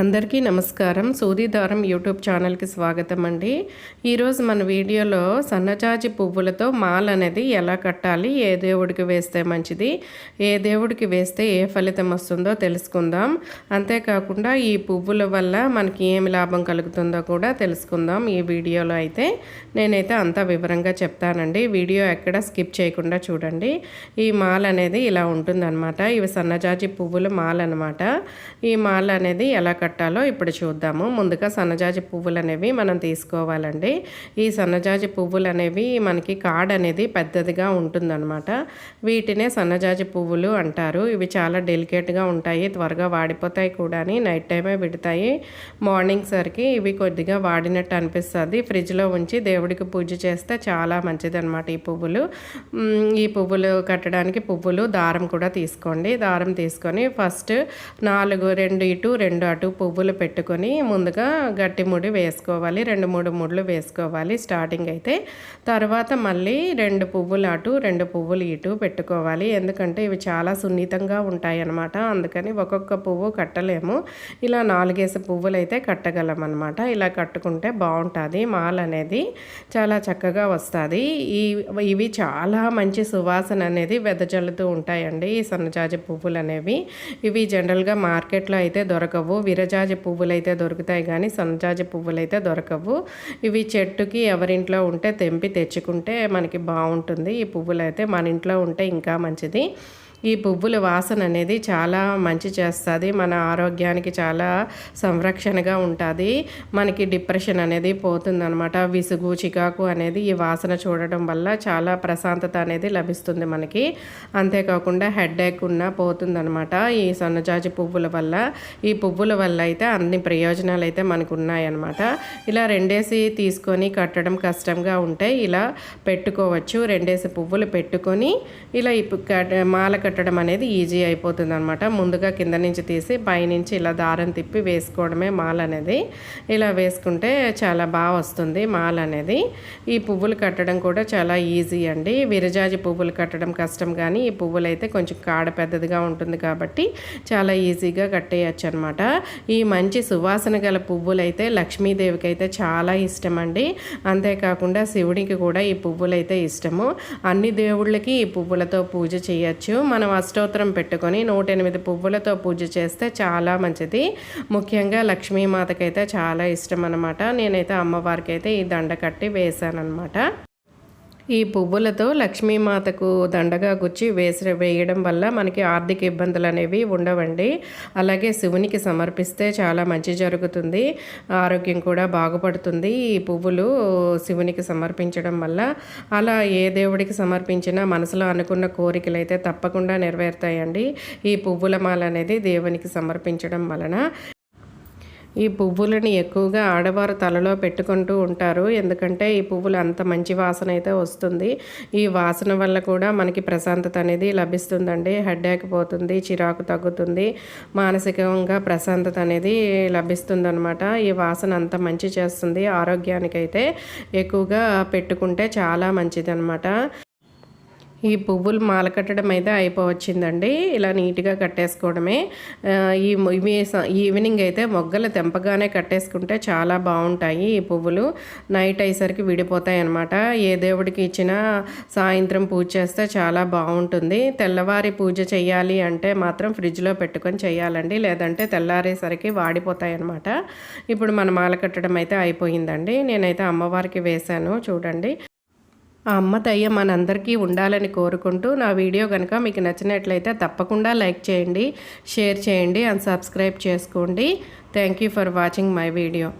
అందరికీ నమస్కారం. సూదిదారం యూట్యూబ్ ఛానల్కి స్వాగతం అండి. ఈరోజు మన వీడియోలో సన్నజాజి పువ్వులతో మాల అనేది ఎలా కట్టాలి ఏ దేవుడికి వేస్తే మంచిది ఏ దేవుడికి వేస్తే ఏ ఫలితం వస్తుందో తెలుసుకుందాం. అంతేకాకుండా ఈ పువ్వుల వల్ల మనకి ఏమి లాభం కలుగుతుందో కూడా తెలుసుకుందాం ఈ వీడియోలో అయితే. నేనైతే అంతా వివరంగా చెప్తానండి. వీడియో ఎక్కడ స్కిప్ చేయకుండా చూడండి. ఈ మాల అనేది ఇలా ఉంటుందన్నమాట. ఇవి సన్నజాజి పువ్వుల మాల అనమాట ఈ మాల అనేది ఎలా కట్టాలో ఇప్పుడు చూద్దాము. ముందుగా సన్నజాజి పువ్వులు అనేవి మనం తీసుకోవాలండి. ఈ సన్నజాజి పువ్వులు అనేవి మనకి కాడ్ అనేది పెద్దదిగా ఉంటుందన్నమాట. వీటినే సన్నజాజి పువ్వులు అంటారు. ఇవి చాలా డెలికేట్గా ఉంటాయి త్వరగా వాడిపోతాయి కూడా నైట్ టైమే విడతాయి. మార్నింగ్ సరికి ఇవి కొద్దిగా వాడినట్టు అనిపిస్తుంది. ఫ్రిడ్జ్లో ఉంచి దేవుడికి పూజ చేస్తే చాలా మంచిది అనమాట ఈ పువ్వులు. ఈ పువ్వులు కట్టడానికి పువ్వులు దారం కూడా తీసుకోండి. దారం తీసుకొని ఫస్ట్ నాలుగు రెండు ఇటు రెండు అటు పువ్వులు పెట్టుకొని ముందుగా గట్టి ముడి వేసుకోవాలి. రెండు మూడు ముడ్లు వేసుకోవాలి స్టార్టింగ్ అయితే. తర్వాత మళ్ళీ రెండు పువ్వులు అటు రెండు పువ్వులు ఇటు పెట్టుకోవాలి. ఎందుకంటే ఇవి చాలా సున్నితంగా ఉంటాయి అన్నమాట అందుకని ఒక్కొక్క పువ్వు కట్టలేము. ఇలా నాలుగేసి పువ్వులు అయితే కట్టగలం అనమాట ఇలా కట్టుకుంటే బాగుంటుంది. మాల్ అనేది చాలా చక్కగా వస్తుంది. ఈ ఇవి చాలా మంచి సువాసన అనేది వెదజల్లుతూ ఉంటాయండి ఈ సన్నజాజి పువ్వులు అనేవి ఇవి జనరల్గా మార్కెట్లో అయితే దొరకవు. విరజాజి పువ్వులు అయితే దొరుకుతాయి కానీ సన్నజాజి పువ్వులు అయితే దొరకవు. ఇవి చెట్టుకి ఎవరింట్లో ఉంటే తెంపి తెచ్చుకుంటే మనకి బాగుంటుంది. ఈ పువ్వులు అయితే మన ఇంట్లో ఉంటే ఇంకా మంచిది. ఈ పువ్వుల వాసన అనేది చాలా మంచి చేస్తుంది. మన ఆరోగ్యానికి చాలా సంరక్షణగా ఉంటుంది. మనకి డిప్రెషన్ అనేది పోతుందనమాట విసుగు చికాకు అనేది ఈ వాసన చూడటం వల్ల చాలా ప్రశాంతత అనేది లభిస్తుంది మనకి. అంతేకాకుండా హెడ్ ఏక్ ఉన్న పోతుందనమాట ఈ సన్నజాజి పువ్వుల వల్ల ఈ పువ్వుల వల్ల అయితే అన్ని ప్రయోజనాలు అయితే మనకు ఉన్నాయన్నమాట ఇలా రెండేసి తీసుకొని కట్టడం కష్టంగా ఉంటే ఇలా పెట్టుకోవచ్చు. రెండేసి పువ్వులు పెట్టుకొని ఇలా మాల కట్టడం అనేది ఈజీ అయిపోతుంది అనమాట ముందుగా కింద నుంచి తీసి పైనుంచి ఇలా దారం తిప్పి వేసుకోవడమే మాల అనేది. ఇలా వేసుకుంటే చాలా బాగా వస్తుంది మాల అనేది. ఈ పువ్వులు కట్టడం కూడా చాలా ఈజీ అండి. విరజాజి పువ్వులు కట్టడం కష్టం కానీ ఈ పువ్వులు అయితే కొంచెం కాడ పెద్దదిగా ఉంటుంది కాబట్టి చాలా ఈజీగా కట్టేయచ్చు అనమాట ఈ మంచి సువాసన గల పువ్వులు అయితే లక్ష్మీదేవికి అయితే చాలా ఇష్టం అండి. అంతేకాకుండా శివుడికి కూడా ఈ పువ్వులు అయితే ఇష్టము. అన్ని దేవుళ్ళకి ఈ పువ్వులతో పూజ చేయొచ్చు. మనం మనం అష్టోత్తరం పెట్టుకొని నూట ఎనిమిది పువ్వులతో పూజ చేస్తే చాలా మంచిది. ముఖ్యంగా లక్ష్మీమాతకైతే చాలా ఇష్టం అనమాట నేనైతే అమ్మవారికి అయితే ఈ దండ కట్టి వేశాను అనమాట ఈ పువ్వులతో లక్ష్మీమాతకు దండగా గుచ్చి వేసి వేయడం వల్ల మనకి ఆర్థిక ఇబ్బందులు అనేవి ఉండవండి. అలాగే శివునికి సమర్పిస్తే చాలా మంచి జరుగుతుంది. ఆరోగ్యం కూడా బాగుపడుతుంది. ఈ పువ్వులు శివునికి సమర్పించడం వల్ల అలా ఏ దేవుడికి సమర్పించినా మనసులో అనుకున్న కోరికలు అయితే తప్పకుండా నెరవేరుతాయండి. ఈ పువ్వుల మాల అనేది దేవునికి సమర్పించడం వలన ఈ పువ్వులని ఎక్కువగా ఆడవారు తలలో పెట్టుకుంటూ ఉంటారు. ఎందుకంటే ఈ పువ్వులు అంత మంచి వాసన అయితే వస్తుంది. ఈ వాసన వల్ల కూడా మనకి ప్రశాంతత అనేది లభిస్తుందండి. హెడ్ఏక్ పోతుంది చిరాకు తగ్గుతుంది మానసికంగా ప్రశాంతత అనేది లభిస్తుంది అనమాట ఈ వాసన అంత మంచి చేస్తుంది. ఆరోగ్యానికైతే ఎక్కువగా పెట్టుకుంటే చాలా మంచిది అనమాట ఈ పువ్వులు మాల కట్టడం అయితే అయిపోవచ్చిందండి. ఇలా నీట్గా కట్టేసుకోవడమే. ఈ ఈవినింగ్ అయితే మొగ్గలు తెంపగానే కట్టేసుకుంటే చాలా బాగుంటాయి ఈ పువ్వులు. నైట్ అయ్యేసరికి విడిపోతాయి అనమాట ఏ దేవుడికి ఇచ్చినా సాయంత్రం పూజ చేస్తే చాలా బాగుంటుంది. తెల్లవారి పూజ చేయాలి అంటే మాత్రం ఫ్రిడ్జ్లో పెట్టుకొని చేయాలండి లేదంటే తెల్లారేసరికి వాడిపోతాయి అనమాట ఇప్పుడు మన మాల కట్టడం అయితే అయిపోయిందండి. నేనైతే అమ్మవారికి వేశాను. చూడండి. ఆ అమ్మ దయ్య మనందరికీ ఉండాలని కోరుకుంటూ నా వీడియో కనుక మీకు నచ్చినట్లయితే తప్పకుండా లైక్ చేయండి షేర్ చేయండి అండ్ సబ్స్క్రైబ్ చేసుకోండి. Thank you for watching my video